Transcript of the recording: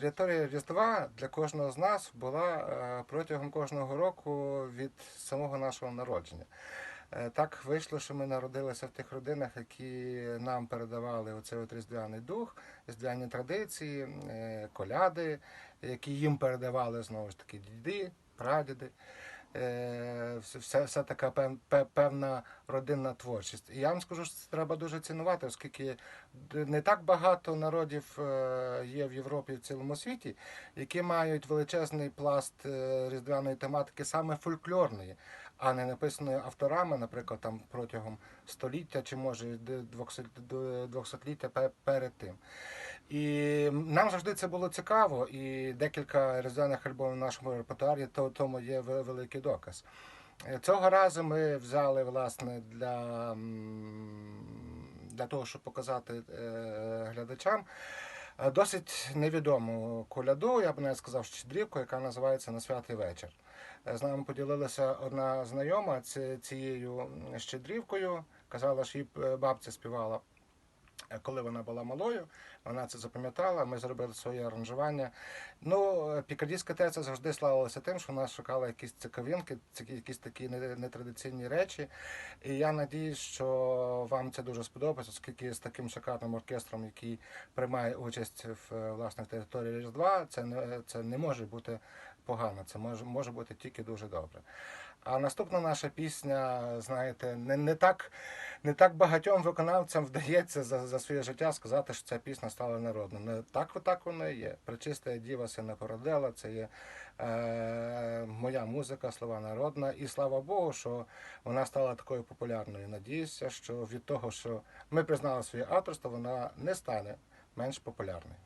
Територія Різдва для кожного з нас була е, протягом кожного року від самого нашого народження. Е, Так вийшло, що ми народилися в тих родинах, які нам передавали оцей от різдвяний дух, різдвяні традиції, е, коляди, які їм передавали знову ж таки діди, прадіди. Все вся така пев- пев- певна родинна творчість. І я вам скажу, що це треба дуже цінувати, оскільки не так багато народів е, є в Європі в цілому світі, які мають величезний пласт е, різдвяної тематики, саме фольклорної, а не написаної авторами, наприклад, там протягом століття чи може д- двохсот- д- двохсотліття перед тим. І нам завжди це було цікаво, і декілька різдвяних альбомів в нашому репертуарі то тому є великий доказ. Цього разу ми взяли власне для, для того, щоб показати е, глядачам. Е, Досить невідому коляду, я б навіть сказав, щедрівку, яка називається На святий вечір. Е, З нами поділилася одна знайома цією щедрівкою. Казала, що її е, бабця співала коли вона була малою, вона це запам'ятала. Ми зробили своє аранжування. Ну, пікардійська теця завжди славилася тим, що вона шукала якісь цікавинки, якісь такі нетрадиційні речі. І я надіюсь, що вам це дуже сподобається, оскільки з таким шикарним оркестром, який приймає участь в власне території Різдва, це не це не може бути погано. Це може може бути тільки дуже добре. А наступна наша пісня, знаєте, не, не так не так багатьом виконавцям вдається за, за своє життя сказати, що ця пісня стала народною. Не так, так воно і є. Пречиста діва сина породила, це є е, моя музика, слова народна. І слава Богу, що вона стала такою популярною. Надіюся, що від того, що ми признали своє авторство, вона не стане менш популярною.